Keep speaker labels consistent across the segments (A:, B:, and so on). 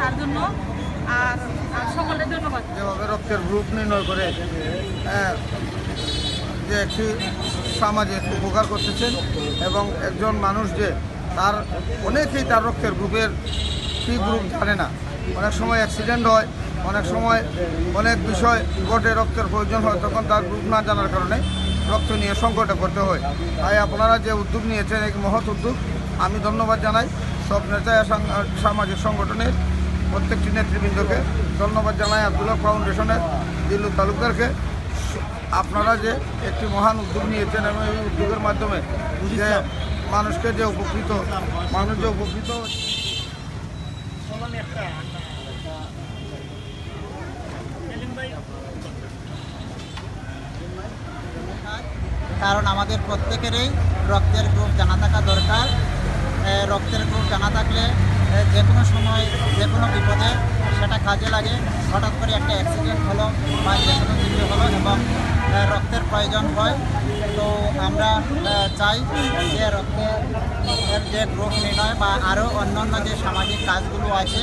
A: তার জন্য। আর সকলের ধন্যবাদ
B: যেভাবে রক্তের গ্রুপ নির্ণয় করে আহ, যে একটি সামাজিক উপকার করতেছেন এবং একজন মানুষ যে তার অনেকেই তার রক্তের গ্রুপের কী গ্রুপ জানে না। অনেক সময় অ্যাক্সিডেন্ট হয় অনেক সময় অনেক বিষয় ঘটে রক্তের প্রয়োজন হয় তখন তার গ্রুপ না জানার কারণে রক্ত নিয়ে সংকটে পড়তে হয়। তাই আপনারা যে উদ্যোগ নিয়েছেন এক মহৎ উদ্যোগ আমি ধন্যবাদ জানাই। সব নেতা সামাজিক সংগঠনের প্রত্যেকটি নেতৃবৃন্দকে ধন্যবাদ জানাই আব্দুল্লাহ ফাউন্ডেশনের দিল্লু তালুকদারকে। আপনারা যে একটি মহান উদ্যোগ নিয়েছেন এবং এই উদ্যোগের মাধ্যমে যে মানুষকে যে উপকৃত, মানুষ যে উপকৃত
C: কারণ আমাদের প্রত্যেকেরই রক্তের গ্রুপ জানা থাকা দরকার। রক্তের গ্রুপ জানা থাকলে যে কোনো সময়, যে কোনো বিপদে সেটা কাজে লাগে। হঠাৎ করে একটা অ্যাক্সিডেন্ট হলো বা যে কোনো কিছু হলো এবং রক্তের প্রয়োজন হয়। তো আমরা চাই যে রক্তের যে রোগ নির্ণয় বা আরও অন্যান্য যে সামাজিক কাজগুলো আছে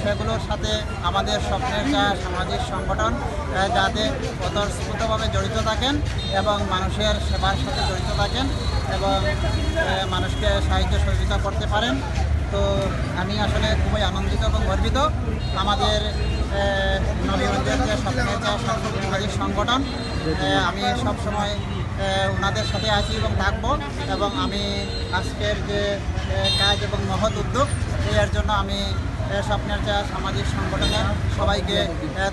C: সেগুলোর সাথে আমাদের স্বপ্নের যা সামাজিক সংগঠন যাতে স্বতঃস্ফূর্তভাবে জড়িত থাকেন এবং মানুষের সেবার সাথে জড়িত থাকেন এবং মানুষকে সাহায্য সহযোগিতা করতে পারেন। তো আমি আসলে খুবই আনন্দিত এবং গর্বিত। আমাদের যে সামাজিক সংগঠন। আমি সব সময় ওনাদের সাথে আছি এবং থাকব এবং আমি আজকের যে কাজ এবং মহৎ উদ্যোগ, এর জন্য আমি স্বপ্নের যা সামাজিক সংগঠনের সবাইকে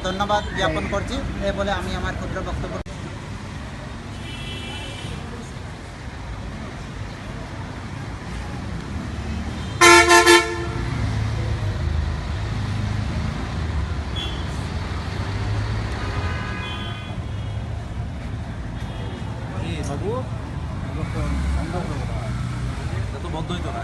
C: ধন্যবাদ জ্ঞাপন করছি। এ বলে আমি আমার ক্ষুদ্র বক্তব্য
D: বাবু তো বন্ধ হইতো না